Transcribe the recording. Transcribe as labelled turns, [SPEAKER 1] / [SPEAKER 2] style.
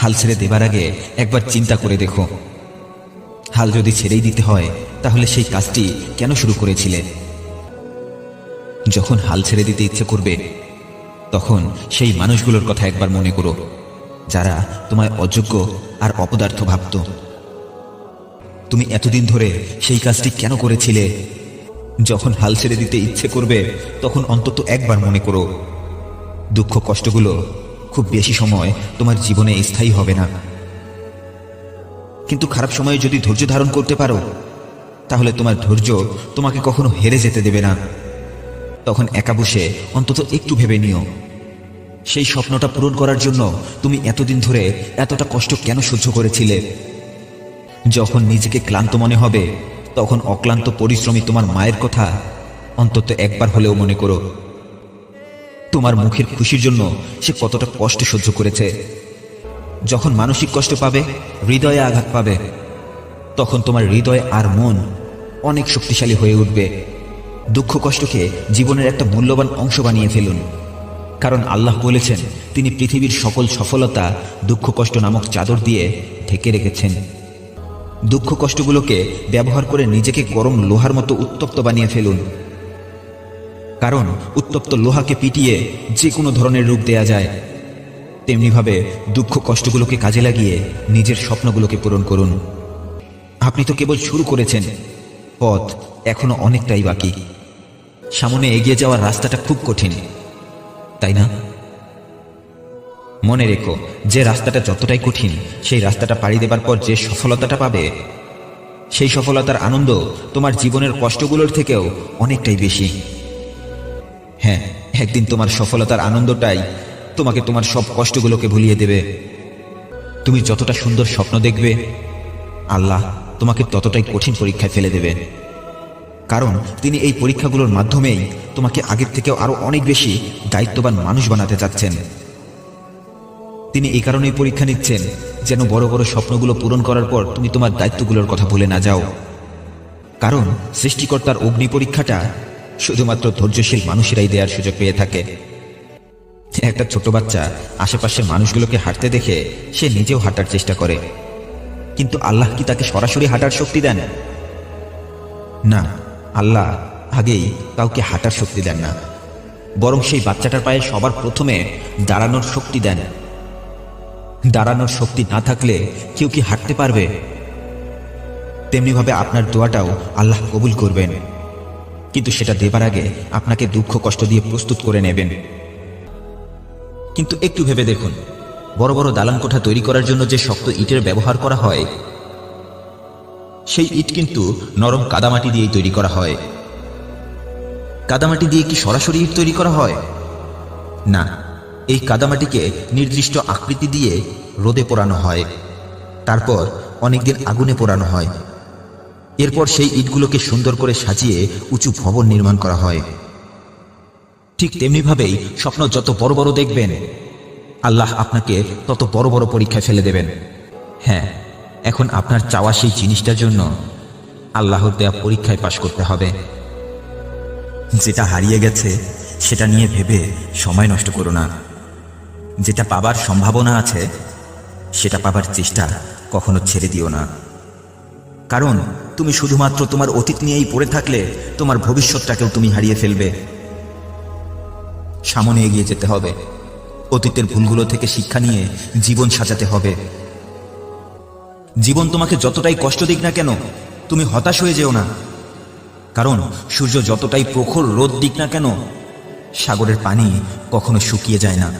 [SPEAKER 1] হাল ছেড়ে দেবার আগে একবার চিন্তা করে দেখো। হাল যদি ছেড়েই দিতে হয়, তাহলে সেই কাজটি কেন শুরু করেছিলে? যখন হাল ছেড়ে দিতে ইচ্ছে করবে, তখন সেই মানুষগুলোর কথা একবার মনে করো, যারা তোমায় অযোগ্য আর অপদার্থ ভাবত। তুমি এতদিন ধরে সেই কাজটি কেন করেছিলে? যখন হাল ছেড়ে দিতে ইচ্ছে করবে, তখন অন্তত একবার মনে করো, দুঃখ কষ্টগুলো খুব বেশি সময় তোমার জীবনে স্থায়ী হবে না। কিন্তু খারাপ সময়ে যদি ধৈর্য ধারণ করতে পারো, তাহলে তোমার ধৈর্য তোমাকে কখনো হেরে যেতে দেবে না। তখন একা বসে অন্তত একটু ভেবে নিও। সেই স্বপ্নটা পূরণ করার জন্য তুমি এতদিন ধরে এতটা কষ্ট কেন সহ্য করেছিলে? যখন নিজেকে ক্লান্ত মনে হবে, তখন অক্লান্ত পরিশ্রমী তোমার মায়ের কথা। অন্তত একবার হলেও মনে করো। তোমার মুখের খুশির জন্য সে কতটা কষ্ট সহ্য করেছে। যখন মানসিক কষ্ট পাবে, হৃদয়ে আঘাত পাবে, তখন তোমার হৃদয় আর মন অনেক শক্তিশালী হয়ে উঠবে। দুঃখ কষ্টকে জীবনের একটা মূল্যবান অংশ বানিয়ে ফেলুন। কারণ আল্লাহ বলেছেন, তিনি পৃথিবীর সকল সফলতা দুঃখ কষ্ট নামক চাদর দিয়ে ঢেকে রেখেছেন। দুঃখ কষ্টগুলোকে ব্যবহার করে নিজেকে গরম লোহার মতো উত্তপ্ত বানিয়ে ফেলুন। কারণ উত্তপ্ত লোহাকে পিটিয়ে যে কোনো ধরনের রূপ দেয়া যায়। তেমনিভাবে দুঃখ কষ্টগুলোকে কাজে লাগিয়ে নিজের স্বপ্নগুলোকে পূরণ করুন। আপনি তো কেবল শুরু করেছেন। পথ এখনও অনেকটাই বাকি। সামনে এগিয়ে যাওয়ার রাস্তাটা খুব কঠিন। তাই না? মনে রেখো, যে রাস্তাটা যতটাই কঠিন, সেই রাস্তাটা পাড়ি দেবার পর যে সফলতাটা পাবে, সেই সফলতার আনন্দ তোমার জীবনের কষ্টগুলোর থেকেও অনেকটাই বেশি। হ্যাঁ একদিন তোমার সফলতার আনন্দটাই তোমাকে তোমার সব কষ্টগুলোকে ভুলিয়ে দেবে। তুমি যতটা সুন্দর স্বপ্ন দেখবে, আল্লাহ তোমাকে ততটাই কঠিন পরীক্ষায় ফেলে দেবে। কারণ তিনি এই পরীক্ষাগুলোর মাধ্যমেই তোমাকে আগের থেকেও আরও অনেক বেশি দায়িত্ববান মানুষ বানাতে চাচ্ছেন। তিনি এই কারণেই পরীক্ষা নিচ্ছেন, যেন বড় বড় স্বপ্নগুলো পূরণ করার পর তুমি তোমার দায়িত্বগুলোর কথা ভুলে না যাও। কারণ সৃষ্টিকর্তার অগ্নি পরীক্ষাটা শুধুমাত্র ধৈর্যশীল মানুষেরাই দেওয়ার সুযোগ পেয়ে থাকে। একটা ছোট বাচ্চা আশেপাশের মানুষগুলোকে হাঁটতে দেখে সে নিজেও হাঁটার চেষ্টা করে। কিন্তু আল্লাহ কি তাকে সরাসরি হাঁটার শক্তি দেন? না, আল্লাহ আগেই কাউকে হাঁটার শক্তি দেন না। বরং সেই বাচ্চাটার পায়ে সবার প্রথমে দাঁড়ানোর শক্তি দেন। দাঁড়ানোর শক্তি না থাকলে কেউ কি হাঁটতে পারবে? তেমনিভাবে আপনার দোয়াটাও আল্লাহ কবুল করবেন। কিন্তু সেটা দেবার আগে আপনাকে দুঃখ কষ্ট দিয়ে প্রস্তুত করে নেবেন। কিন্তু একটু ভেবে দেখুন, বড় বড় দালান কোঠা তৈরি করার জন্য যে শক্ত ইটের ব্যবহার করা হয়, সেই ইট কিন্তু নরম কাদামাটি দিয়েই তৈরি করা হয়। কাদামাটি দিয়ে কি সরাসরি ইট তৈরি করা হয়? না, এই কাদামাটিকে নির্দিষ্ট আকৃতি দিয়ে রোদে পোড়ানো হয়। তারপর অনেকদিন আগুনে পোড়ানো হয়। এরপর সেই ইটগুলোকে সুন্দর করে সাজিয়ে উঁচু ভবন নির্মাণ করা হয়। ঠিক তেমনিভাবেই স্বপ্ন যত বড় বড় দেখবেন, আল্লাহ আপনাকে তত বড় বড় পরীক্ষায় ফেলে দেবেন। হ্যাঁ এখন আপনার চাওয়া সেই জিনিসটার জন্য আল্লাহর দেয়া পরীক্ষায় পাশ করতে হবে। যেটা হারিয়ে গেছে, সেটা নিয়ে ভেবে সময় নষ্ট করো না। যেটা পাবার সম্ভাবনা আছে, সেটা পাবার চেষ্টা কখনো ছেড়ে দিও না। কারণ তুমি শুধুমাত্র তোমার অতীত নিয়েই পড়ে থাকলে তোমার ভবিষ্যৎটাকেও তুমি হারিয়ে ফেলবে। সামনে এগিয়ে যেতে হবে। অতীতের ভুলগুলো থেকে শিক্ষা নিয়ে জীবন সাজাতে হবে। জীবন তোমাকে যতটাই কষ্ট দিক না কেন, তুমি হতাশ হয়ে যেও না। কারণ সূর্য যতটাই প্রখর রোদ দিক না কেন, সাগরের পানি কখনো শুকিয়ে যায় না।